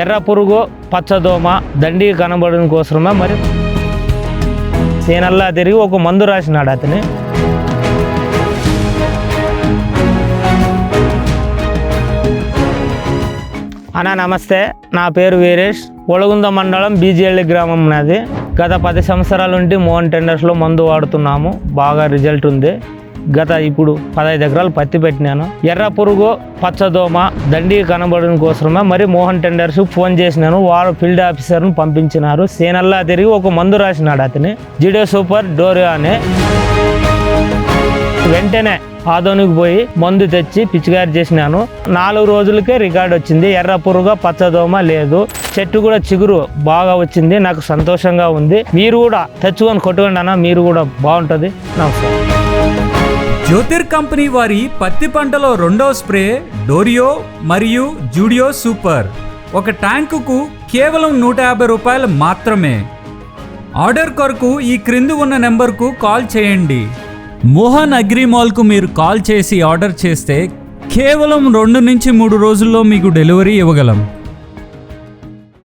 ఎర్ర పురుగు పచ్చదోమ దండి కనబడడం కోసమే మరి సేనల్లా తిరిగి ఒక మందు రాసినాడు అతని. అన్నా నమస్తే నా పేరు వీరేష్. ఒలగుంద మండలం బీజేళ్ళి గ్రామం నాది. గత పది సంవత్సరాల నుండి మోహన్ టెండర్స్లో మందు వాడుతున్నాము. బాగా రిజల్ట్ ఉంది. గత ఇప్పుడు పదహైదు ఎకరాలు పత్తి పెట్టినాను. ఎర్ర పురుగు పచ్చదోమ దండి కనబడడం కోసమే మరి మోహన్ టెండర్స్ ఫోన్ చేసినాను. వారు ఫీల్డ్ ఆఫీసర్ను పంపించినారు. సేనల్లా తిరిగి ఒక మందు రాసినాడు అతని. జిడో సూపర్ డోరియా అని వెంటనే ఆదోనికి పోయి మందు తెచ్చి పిచికారి చేసినాను. నాలుగు రోజులకే రికార్డ్ వచ్చింది. ఎర్ర పురుగ పచ్చదోమ లేదు. చెట్టు కూడా చిగురు బాగా వచ్చింది. నాకు సంతోషంగా ఉంది. మీరు కూడా తెచ్చుకొని కొట్టుకోండి అన్న మీరు కూడా బాగుంటుంది. నమస్కారం. జ్యోతిర్ కంపెనీ వారి పత్తి పంటలో రెండో స్ప్రే డోరియో మరియు జూడియో సూపర్. ఒక ట్యాంకుకు కేవలం నూట యాభై రూపాయలు మాత్రమే. ఆర్డర్ కొరకు ఈ క్రింది ఉన్న నెంబర్కు కాల్ చేయండి. మోహన్ అగ్రిమాల్కు మీరు కాల్ చేసి ఆర్డర్ చేస్తే కేవలం రెండు నుంచి మూడు రోజుల్లో మీకు డెలివరీ ఇవ్వగలం.